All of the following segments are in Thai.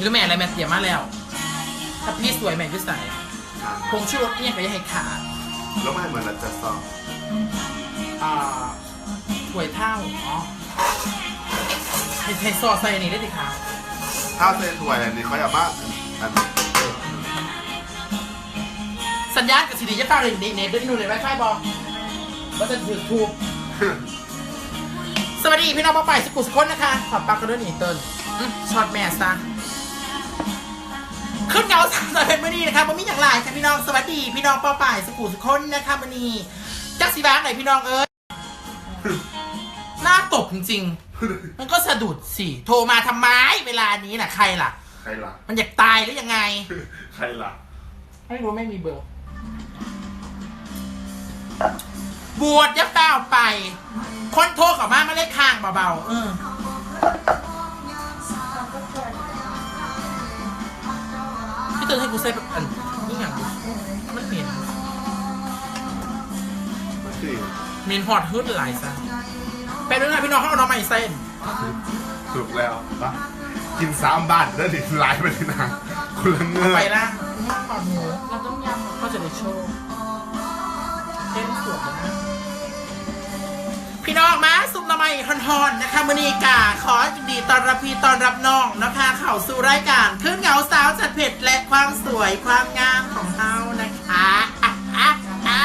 หรือแม่อะไรแม่เตรียมมาแล้วถ้าพี่สวยแม่ก็ใส่ครับผงชูรสเนี่ยก็อยังให้ขาดแล้วไม่เหมือนเราจะซองอ่าถ้วยเท่าอ๋อให้ให้ซอสใส่อันนี้ได้สิคะถ้าเซนถวยอันนี้เขาอยากมาอันเออสัญญาณกับสีดีจะฟังเลยนี่เน็ตด้วยนู่นเลยไวไฟบอว่าจะถือถูก สวัสดีพี่น้องป้าไปสกุลสกลนะคะ ขอบปักกันด้วยนี่เติ้ลอืมช็อตแม่ซะ ขึ้นเงาสามสายเป็นมื่อนี้นะคะมันมีอย่างไรค่ะพี่น้องสวัสดี พี่น้องป้าป่ายสกุลสกลนะคะมื่อนี้จักสีบ้างไหนพี่น้องเอ้ยหน้าตกจริงๆ มันก็สะดุดสิโทรมาทำไมเวลานี้น่ะใครล่ะ ใครล่ะ มันอยากตายหรือยังไง ใครล่ะ ไม่รู้ไม่มีเบอร์ บวชยับเต้าไป คนโทรเข้ามามาเล่นข้างเบาๆเออ พี่เตือนให้กูใส่แบบอันนี่อย่างมันเหม็นมันคือเหม็นหอดฮึดหลายซะไปด้วยนะพี่น้องเขาเอาน้องใหม่เส้นถูกแล้วปะกินสามบาทแล้วดิไลฟ์ไปเลยนะคุณละเงืเอาอไปละหอดหมูเราต้องยำเขาจะได้โชว์เต้นสวยนะ พี่น้องมาซุปน้ำมันฮอนๆนะคะมือนีกาขอยินดีตอนรับพี่ตอนรับน้องนะคะเข้าสู่รายการขึ้นเหงาสาวจัดเผ็ดและความสวยความงามของเฮานะคะอะอะอะ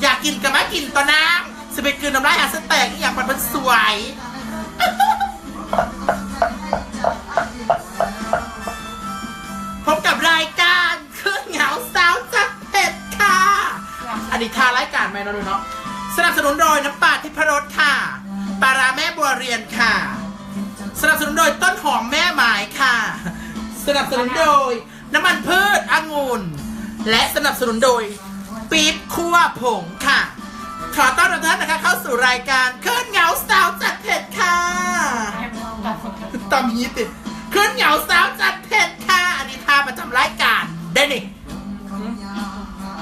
อยากกินกับมากินตอนน้ำสเปกคืนน้ำลายหาสแตกอยากมันมันสวยพบกับรายการขึ้นเหงาสาวจัดเผ็ดค่ะอดีตทารายการไหมนะดูเนาะ สนับสนุนโดยน้ำปลาทิพรสค่ะ ปลาราแม่บัวเรียนค่ะ สนับสนุนโดยต้นหอมแม่หมายค่ะ สนับสนุนโดยน้ำมันพืชองุ่น และสนับสนุนโดยปี๊บคั่วผงค่ะ ขอต้อนรับท่านนะคะเข้าสู่รายการเคลื่อนเหงาสาวจัดเผ็ดค่ะตามยีติดเคลื่อนเหงาสาวจัดเผ็ดค่ะ อันนี้ท่าประจำรายการได้นี่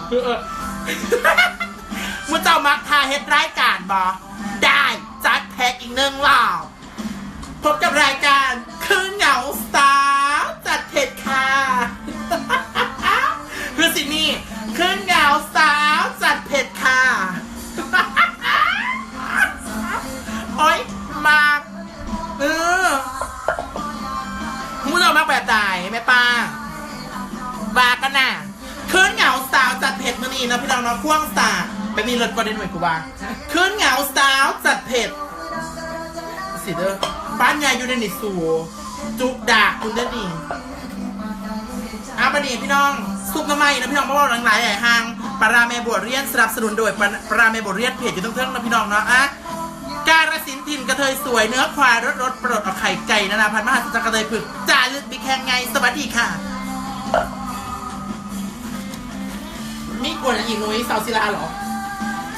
เออ จ้ามักทาเฮ็ดรายการบอได้จัดแพ็กอีกหนึ่งรอบพบกับรายการคือเหงาสาวจัดเผ็ดค่ะคือสินี่คือเหงาสาวจัดเผ็ดค่ะโอ๊ยมากเออมุเจ้ามักแบบไหนแม่ป้าบากันน่ะคืนเหงาสาวจัดเผ็ดมื่อนี้นะพี่น้องเนาะควงสา ไปมีรถประเด็นหน่วยกูบาคืนเหงาสาวจัดเผ็ดสิเด้อบ้านยายอยู่ในนิสูจุกดาคุณเด้อดิอาประเดี๋ยวพี่น้องซุปน้ำไม้นะพี่น้องเพราะว่าหลังหลายใหญ่ห้างปลาราเมบวชเรียนสนับสนุนโดยปลาราเมบวชเรียนเพจอยู่ทั้งเทิงนะพี่น้องเนาะอะการสินถิ่นกระเทยสวยเนื้อควายรสรสปลดเอาไข่ไก่นานาพันธุ์มหัศจรรกระเทยผึกจ่าลึกบิแข่งไงสวัสดีค่ะ มีกวนอีกนุ้ยสาวศิลาเหรอ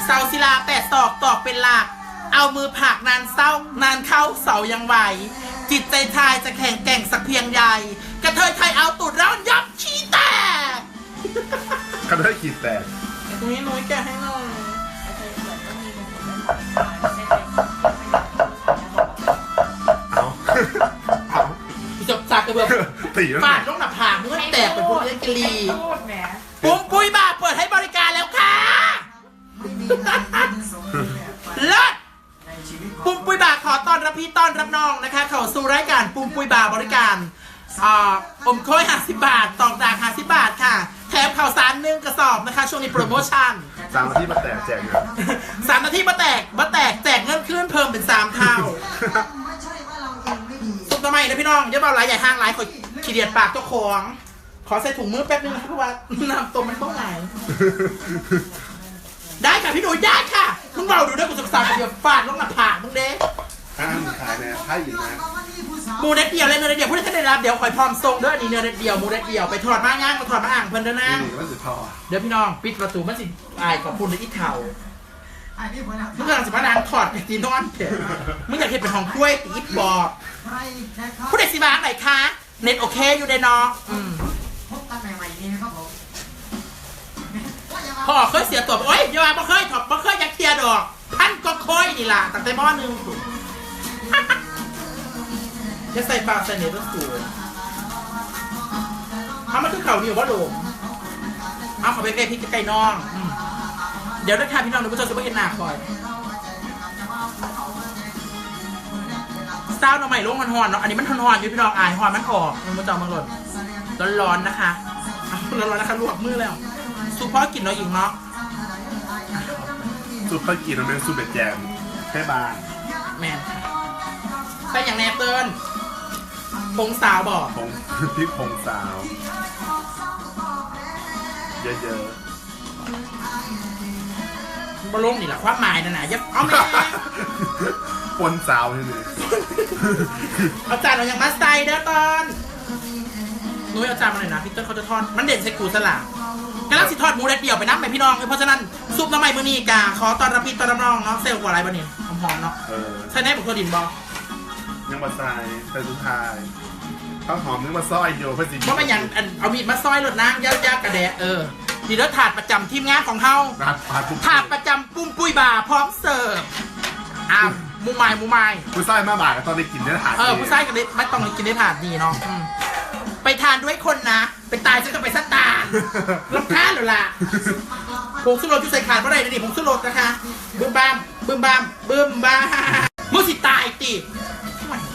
เสาศิลาแปดตอกตอกเป็นหลัก เอามือผลักนานเศร้านานเข้าเสายังไหว จิตใจชายจะแข็งแกร่งสักเพียงใดกระเทยไทยเอาตูดร้อนยับชี้แตกกระเทยขีดแตกตรงนี้นุ้ยแกะให้หน่อยเอาเอาจบจากกระเบื้องตีแล้วฟาดลงหน้าผากมึงก็แตกเป็นพวกเล่นกะลีพูดแหมปุ้มปุ้ยบาร์เปิดให้บริการแล้วค่ะ เลิศปุ้มปุยบาร์ขอต้อนรับพี่ต้อนรับน้องนะคะ เข้าสู่รายการปุ้มปุยบาร์บริการอ่าอมโค้ยห้าสิบบาทตอกดากห้าสิบบาทค่ะ แถมข่าวสารหนึ่งกระสอบนะคะ ช่วงนี้โปรโมชั่นสามนาที่มาแตกแจกเงินสามนาทีมาแตกมาแตกแจกเงินคืนเพิ่มเป็นสามเท่าสุดทำไมนะพี่น้องเดี๋ยวเบาหลายใหญ่ห้างหลายขอขี้เดียดปากเจ้าของ ขอใส่ถุงมือแป๊บนึงนะครับเพราะว่าน้ำตัวมันต้องไหล ได้ค่ะพี่หนุ่ยได้ค่ะมึงเราดูด้วยกูศึกษาเดียวฟาดลงหน้าผากมึงเด้ห้ามขายแน่ถ้าอีกนะหมูเด็ดเดียวเลยเนื้อเด็ดเดียวพูดได้แค่ได้รับเดี๋ยวคอยพร้อมส่งเด้ออันนี้เนื้อเด็ดเดียวหมูเด็ดเดียวไปถอดมาย่างมาถอดมาอ่างเพิ่นเด้อนะนี่มันสุดทอเดี๋ยวพี่น้องปิดประตูมันสิอายขอบคุณในอีเข่าอันนี้ผมมึงกำลังสิมานางถอดไปตีนอนเถอะมึงอยากเห็นเป็นของกล้วยตีอีบอกใครแค่เขาผู้เด็กสิบางไหนคะเน็ตโอเคอยู่ในเนาะอืม พบกันใหม่ๆนี่นะครับผม พ่อเคยเสียตัวโอ๊ยอย่ามาบ่เคยถอดบ่เคยอยากเคลียร์ดอกพันก็เคยนี่ล่ะตั้งแต่มอหนึ่งจะใส่ปลาใส่เนื้อสูงเอามันคือเข่านี่ว่าโหลมเอาเขาไปใกล้พริกใกล้น้อง เดี๋ยวนะคะพี่น้องหนูผู้ชมจะไม่เห็นหน้าคอยเศร้าหน่อใหม่ลงมันหอนเนาะอันนี้มันหอนอยู่พี่น้องอายหอนมันออกมันมาจอมันหล่นร้อนๆนะคะร้อนๆนะคะลวกมือแล้ว สุพ่อกินเนาะหญิงเนาะสุดข้าวกีมันเป็นสูตรเด็ดแจมแค่บางแมนค่ะใส่อย่างแนบเตินพงสาวบอกผง พริกผงสาว เยอะบอลงนี่แหละความหมายนะนะอยับเอาแม่ๆ ปนสาวนี่เลยเอาจานเราอย่างมาใส่เด้อตอนนุ้ยเอาจานมาหน่อยนะพี่เติ้ลเขาจะทอดมันเด่นใส่กูสลักกำลังสิทอดหมูแดดเดียวไปน้ำไปพี่น้องเพราะฉะนั้นซุปน้ำมันมือนีกาขอตอนรับพี่ตอนรับน้องเนาะเซลล์กว่าอะไรบ้านี่หอมๆเนาะเออใส่แน่บุกตัวดินบอยังมาใส่ใส่สุดท้ายข้าวหอมนึกมาซอยโยเพื่อสิว่ามันอย่างอันเอามีดมาซอยรถนางย่ากๆกระแดะเออดีแล้วถาดประจำทีมงานของเฮานัดปาดปุ๊บถาดประจำปุ้มปุ้ยบาร์พร้อมเสิร์ฟอ้าวมูไมายมูไมายผู้ชายมาบ่ายก็ตอนได้กินเนื้อหาเออผู้ชายกันเลยไม่ต้องกินได้ถาดดีเนาะอืม ไปทานด้วยคนนะ ไปตายฉันก็ไปสตาร์รำคาญหรือล่ะผงสุรสที่ใส่ขาดเมื่อไหร่นี่ผงสุรสนะคะ บึ้มบ้ามบึ้มบ้ามบึ้มบ้ามมุสิตายติ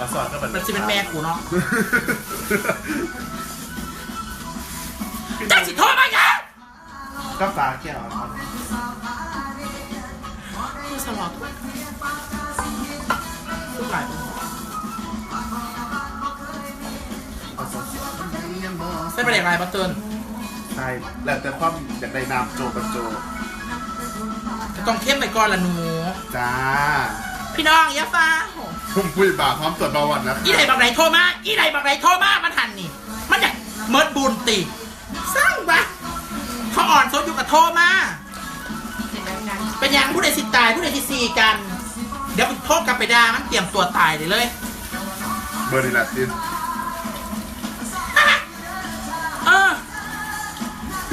มาสอนก็แบบมันจะเป็นแม่กูเนาะจักสิโทษมาไงก็ฟ้าแก้วคือสลอดทุกทุกหลาย คนใส่ประเด็กอะไรบัตเติร์นใช่แล้วแต่ความอยากได้น้ำโจกับโจจะต้องเข้มไปก่อนละหนู จ้าพี่น้องอย่าฟ้าพุ่มปุ้ยบ่าพร้อมตรวจเบาหวานนะอีไหนบักไหนโทรมา อีไหนบักไหนโทรมา มันหันนี่ มันอยากเมิดบุญติสร้างปะเขาอ่อนโซอยู่กับโทรมา เป็นหยังผู้ใดสิตายผู้ใดสิซีกัน เดี๋ยวโทษกลับไปด่ามันเตรียมตัวตายเลยเลย เบอร์นี่แหละติน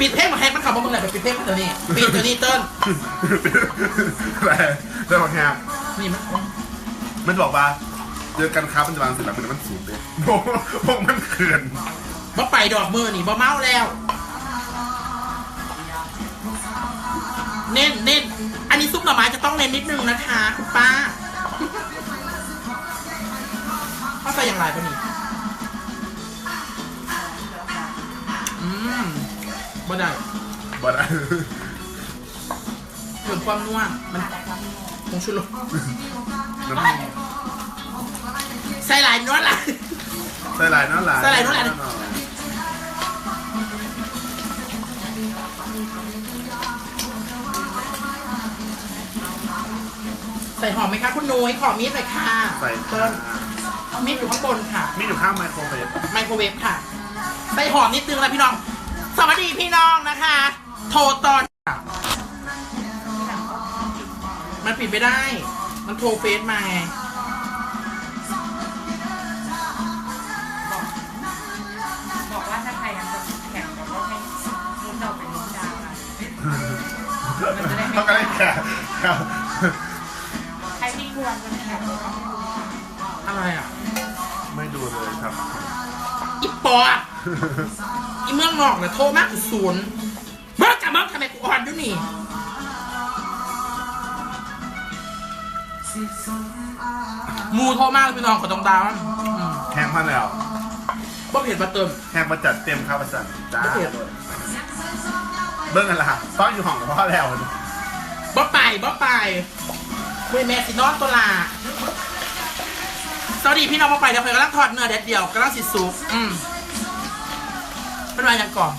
ปิดเพลงมาแฮกมันขับมาเมื่อไหร่ไปปิดเพลงมาตัวนี้ปิดตัวนี้เติ้ลอะไรได้บอกแฮมนี่มันมันบอกว่าเจอกันค้ามันจะวางสิแบบมันมันสูงเลยพวกพวกมันเขื่อนบ่ไปดอกมือนี่บ่เมาแล้ว เน้นเน้นอันนี้ซุปหน่อไม้จะต้องเน้นนิดนึงนะคะ คุณป้าเข้าใจอย่างไรปะนี่ บ่ได้บ่ได้เพิ่มความนัวมันคงชุรสน้ำใส่หลายนัวหลายใส่ลายน้ำลายใส่ลายน้ำลายใส่หอมไหมคะคุณนุ้ยขอมีดหน่อยค่ะใส่เติ้ลมีดอยู่ข้างบนค่ะมีอยู่ข้างไมโครเวฟไมโครเวฟค่ะ ใส่หอมนิดนึงนะพี่น้อง สวัสดีพี่น้องนะคะ โทรตอน มันปิดไม่ได้ มันโทรเฟซมาไงบอกว่าถ้าใครยังจะแข่งก็ให้มุดเราเป็นมุดดาวนะเขาก็ได้แค่ครับใครที่ควรจะแข่งก็ต้องดูอะไรอะ ไม่ดูเลยครับอีปอ อีเมืองนอกเนี่ยโทรมากคือศูนย์เบิกกับเบิกทำไมกูอ่อนอยู่นี่หมูโทรมากเลยพี่น้องขอตรงดาวอืมแฮงมาแล้วบ่เห็นมาเติมแฮงมาจัดเต็มครับอาจารย์จ้าไม่เผ็ดเบิ้งกันละฟ้องอยู่ห้องกับพ่อแล้วบ่ไปบ่ไปคุยแม่สินอนตัวลาสวัสดีพี่น้องบ่ไปเดี๋ยวเพิ่นกำลังทอดเนื้อแดดเดียวกำลังสิสุกอืม เป็นว่าอย่างก่อน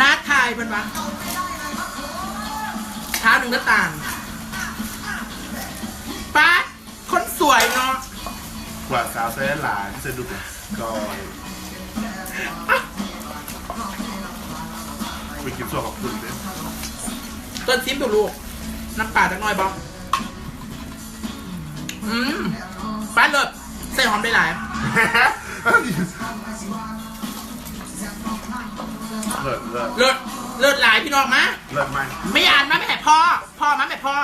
น้าทายเป็นว่าเช้าหนึ่งก็ต่างป้าคนสวยเนาะกว่าสาวเส้นหลานจะดูก่อนไปกินส่วนของคุณเนี่ยต้นซิมดูลูก น้ำปลาจักหน่อยบอกอืมป้าเลิศใส่หอมได้หลาย เลิศเลิศเลิศเลิศหลายพี่น้องมะเลิศไหมไม่อ่านมาแม่พ่อพ่อมาแม่พ่อ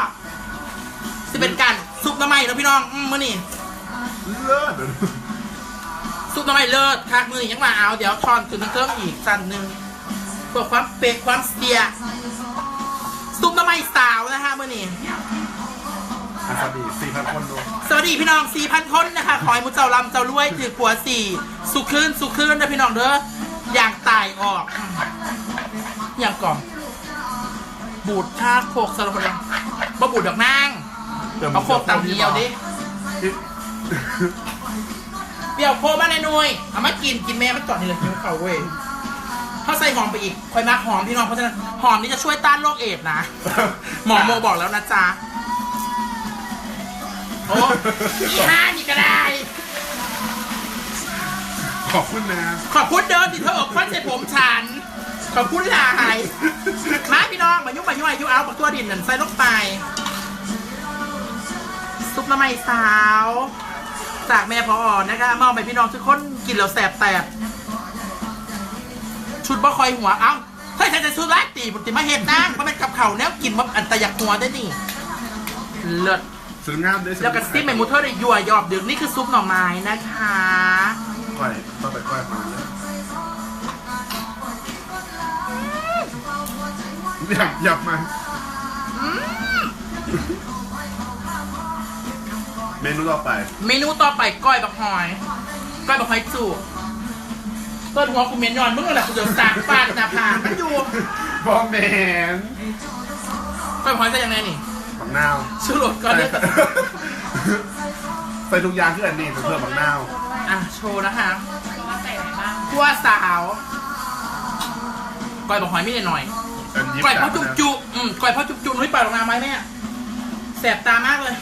สิเป็นการซุปน้ำไหม้แล้วพี่น้องอืมมื่อนี่เลิศเดี๋ยวซุปน้ำไม่เลิศคักมือยังมาเอาเดี๋ยวทอนถึงเครื่องอีกสันหนึ่งเพื่อความเป๊ะความเสียซุปน้ำไม่สาวนะคะเมื่อนี้อาซาดีสี่พันคนดูสวัสดีพี่น้อง4,000คนนะคะ ขอให้มุเจ้าลำเจ้ารวยถือขัวสี่สุขขึ้นสุขขึ้นนะพี่น้องเด้อ อย่างตายออก อย่างก่อนบูดชาโคกสลับเลยบ่บูดดอกนางเอาโคกตำเดียวดิเปรี้ยวโคกมาในหน่วยเอามากินกินแม่มันก่อนนี่เลยกินเขาเว้ยเขาใส่หอมไปอีกคอยมาหอมพี่น้องเพราะฉะนั้นหอมนี่จะช่วยต้านโรคเอดส์นะ หมอโมบอกแล้วนะจ๊ะโอ้อีห้านี่ก็ได้ ขอบคุณนะ ขอบคุณเดินที่เธอออกฟันเสร็จผมฉัน ขอบคุณหลายมาพี่น้องมายุ่งมายุ่งอายุเอาปักตัวดินนั่นใส่ลงไปซุปน้ำมันสาว จากแม่พออ่อนนะคะมอบไปพี่น้องทุกคนกินแล้วแสบแตกชุดบ่คอยหัวเอ้าเฮ้ยใครจะชุดแรกตีบุตรมาเห็ดนางมันเป็นกับเขาวแนวกินมันอันตะยักหัวได้นี่เลิศสวยงามด้วยแล้วก็ซิมเมมูเทอร์ได้ยั่วยอบดึกนี่คือซุปหน่อไม้นะคะ ก้อยต้องไปก้อยมาเลยอยากอยากมาเมนูต่อไป เมนูต่อไปก้อยบักหอย ก้อยบักหอยจูบต้นหัวกูเมนยอนมึงอะไรกูจะสากฟาดหน้าผากมันอยู่บอมแมนก้อยบักหอยจะยังไงนี่บักนาวชื่อรถก่อนเนี่ยใส่ทุกอย่างคืออันนี้เพื่อบักนาวอะโช ว์นะคะว่าใส่อะไรบ้างคั่วสาวก้อยบักหอยไม่ได้หน่อยอันยิบก้อยพ่อจุกจุอืมก้อยพ่อจุกจุนุ้ยปล่อยลงมาไหมแม่แสบตามากเลย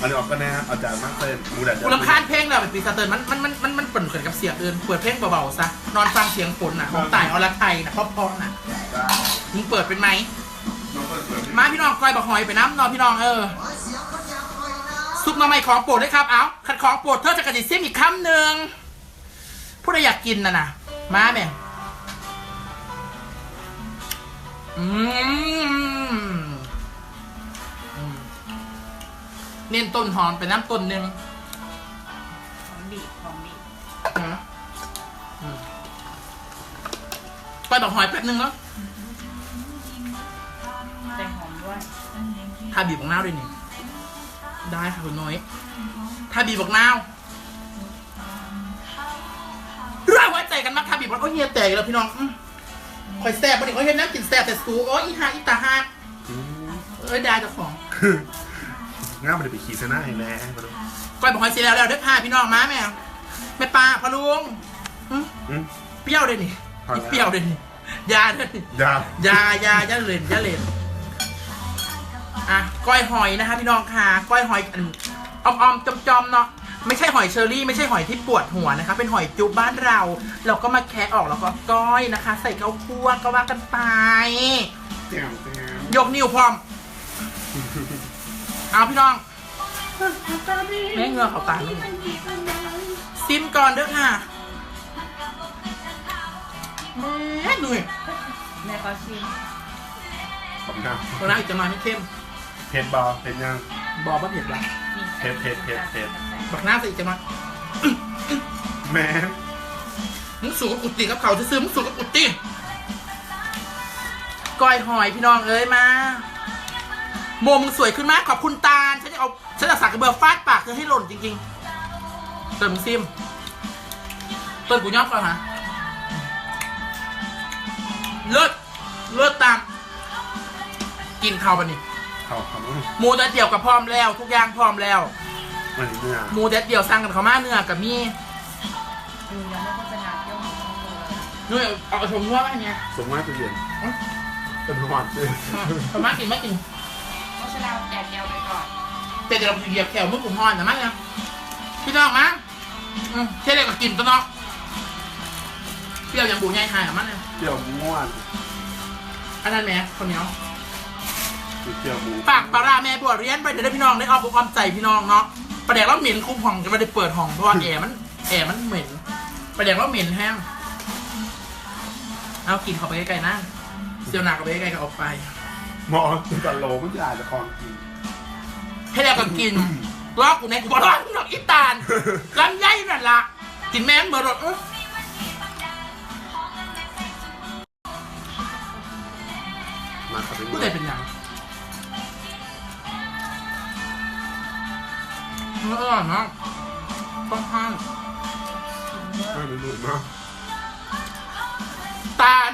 อันนี้ออกก็แน่เอาจารย์มากเลยมูแดดกูรำคาญเพลงเราแบบปีสเตอร์มันมันมันมันมันเปิดเขินกับเสียงอื่นเปิดเพลงเบาๆซะนอนฟังเสียงฝนน่ะของต่ายอรไทยน่ะเพราะๆน่ะมึงเปิดเป็นไหมมาพี่น้องก้อยบักหอยไปน้ำนอนพี่น้องเออ ซุปหน้ำไม่ของโปรดด้วยครับ เอาขัดของโปรดเธอจะกระดิซิมอีกคำหนึ่งผู้ใดอยากกินน่ะนะมาแม่อืมอืมเน้นต้นหอมไปน้ำต้นหนึ่งของบีบของบีบนะอืมก้อยบักหอยแป๊บนึงแล้วใส่หอมด้วยทาบีบของนาวด้วยนี่ ได้ค่ะคุณน้อยทาบีบของนาวเราไว้ใจกันมากทาบีบของโอ้ยเฮียแตกแล้วพี่น้องอืมคอยแซ่บบันนี้เขาเห็นน้ำกินแซ่บแต่สูโอ้ยอีหาอีตาหักเอ้ยได้เจ้าของง่ายมันจะไปขี่เซน่าให้แม่มาดูก้อยบอกให้เสียแล้วแล้วเด้อค่ะพี่น้องมาแม่แม่ปลาพะลุงอืมอืม เปรี้ยวเลยนี่พอแล้ว เปรี้ยวเลยนี่ยาเลยนี่ ยาอยาอยาอยาเลนอยาเลน อะก้อยหอยนะคะพี่น้องค่ะก้อยหอยอันออมๆจอมๆเนาะไม่ใช่หอยเชอรี่ไม่ใช่หอยที่ปวดหัวนะคะ เป็นหอยจุบบ้านเรา เราก็มาแคะออกแล้วก็ก้อยนะคะ ใส่ข้าวคั่วก็ว่ากันไปแจ่มแจ่มยกนิ้วพร้อมเอาพี่น้องแม่งเหงือเขาตายไม่ซิมก่อนเด้อค่ะแม่หนุ่ยแม่ก็ชิมผมน้ตัวนั้นอีกจะมาไม่เข้มำ เผ็ดบอเผ็ดยังบอกว่าเผ็ดละนี่เผ็ดเผ็ดเผ็ดเผ็ดบักหน้าใส่อีกจะมาแม่มึงสูงกับอุติกับเขาจะซื้อมึงสูงกับอุติก้อยหอยพี่น้องเอ้ยมาโมมึงสวยขึ้นมากขอบคุณตาลฉันจะเอาฉันจะสักกระเบือฟาดปากเธอให้หล่นจริงๆเติมมึงซิมเติมกูยอบก่อนฮะเลิศเลิศตาม กินข้าวปะนี่ เขาเขาหมูแดดเดี่ยวกับพร้อมแล้ว ทุกอย่างพร้อมแล้วมันเนื้อหมูแดดเดี่ยวสั่งกันเขามาเนื้อกับมีดูยังไม่โฆษณาเที่ยวหมูช่องเลยเนื้อเอาเอาชมว่าไงเนี่ยสมมติตัวเย็นเป็นหอดเลยเขามากินไม่กินโฆษณาแดดเดียวไปก่อนแต่เดี๋ยวเราเหยียบแขวมึงกลุ่มฮอนนะมั้งเนี่ยพี่น้องมั้งอืมเท่เด็กก็กินตัวเนาะเปรี้ยวยังบูใหญ่หายหรือมั้งเนี่ยเจียวม้วนอันนั้นแหม่คนเหนียว เจียวหมูฝากปลาร้าแม่บวชเรียนไปเดี๋ยวได้พี่น้องได้ออกอกอมใจพี่น้องเนาะประเดี๋ยวเราเหม็นคุ้มห้องจะไม่ได้เปิดห้องเพราะว่าแอร์มันแอร์มันเหม็นประเดี๋ยวเราเหม็นแห้งเอากินเข้าไปใกล้ๆนะเซียวหนักเข้าไปใกล้ๆก็ออกไปหมอตันโลมันจะอาจจะคลองกินให้แล้วก็กินรอกูในกูบอกรอกูหนอกอีตาลลำไยนั่นละกินแม่งเบอร์รถอื้อมาครับผู้ใดเป็นหยัง เอออร่อยมากต้องห้ามไม่เป็นรุ่นนะตาล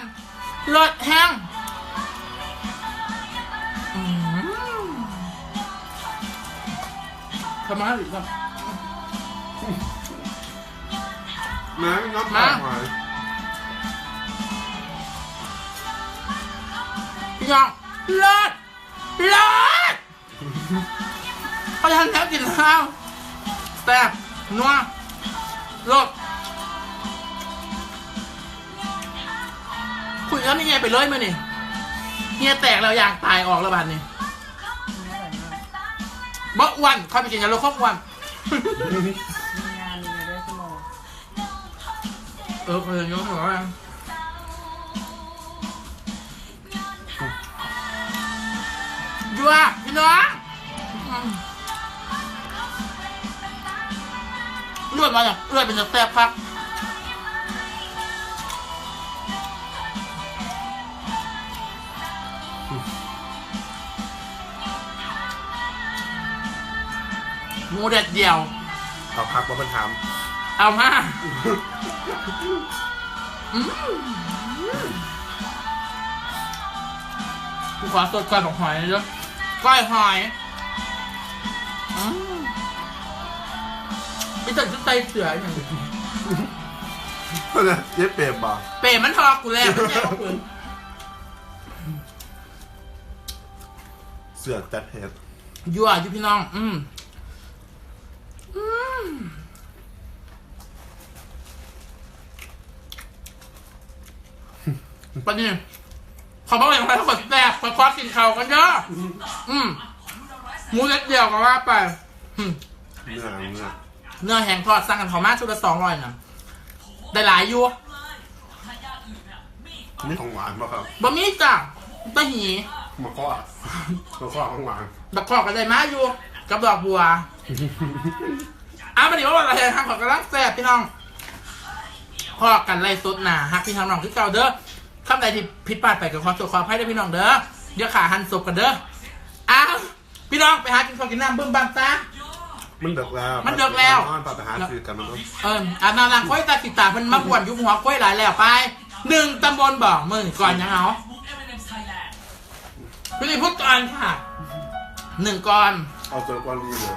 เลิศแห้งอืมทำไมหรือเปล่าแม่น้ำมาตาหอยพี่น้องเลิศเลิศเขาทำแล้วกินข้าว แซ่บนัวเลิศคุยแล้วนี่ไงไปเลยมานี่เฮียแตกแล้วอยากตายออกแล้วบาดนี่อร่อยมากบ่อ้วันค่อยไปกินกันแล้วครบอ้วันมีงานมีด้วยชั่วโมงเออเคยยกหัวมายั่วพี่น้อง เลือดมาจากเลือดเป็นจากแซ่บครับหมูเด็ดเดียวเอาพักมาเป็นถามเอามาอืมกูขอสดก้อยบอกหอยเลยก้อยหอย พี่ตัดชุดไตเสืออย่างนี้ก็จะเย็บเปรบบ่เปรมันทอกูแล้วไม่ใช่ของกูเสือกจัดเห็ดยั่วอยู่พี่น้อง อืมอืมปะเนี่ยเขาบอกเลยว่าถ้าเกิดแซ่บไปคว้ากินเขากันเยอะอืมหมูเล็กเดียวก็ว่าไปอืมเนื้อเนื้อ เนื้อแห้งทอดสั่งกันเขามาชุดละสองร้อยนะได้หลายอยู่นี่ของหวานป่ะครับบะหมี่จ้ะตะหีมะข้อมะข้อของหวานดอกขอกกันได้มาอยู่ กับดอกบัวอ้าวมาดิว่าวันอะไรทางขอกกำลังแซ่บพี่น้องพอกันไล่สดหนาฮักพี่น้องน้องที่เก่าเด้อคำใดที่ผิดพลาดไปกับความสุขความให้ได้อพี่น้องเด้อเดี๋ยวขาหันศพกันเด้ออ้าวพี่น้องไปหากินข้าวกินน้ำเบิ่มบามตา มันเดือกแล้วมันเดือกแล้ว นอนปาไปหาซื้อกันมันต้องเอออานาลังก้อยตาติดตามันมาบวนอยุบหัวก้อยหลายแล้วไปหนึ่งตำบลบอกมึงก่อนยังเอาพี่นี่พูดก่อนค่ะหนึ่งก่อน เอาเจอก้อนรีเลย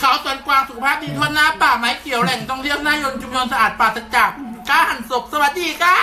เขาสวนกวางสุขภาพดีทวนน้ำป่าไม้เขียวแหล่งต้องเที่ยวหน้ายนต์ชุมชนสะอาดป่าสจักกล้าหันศพสวัสดีค่ะ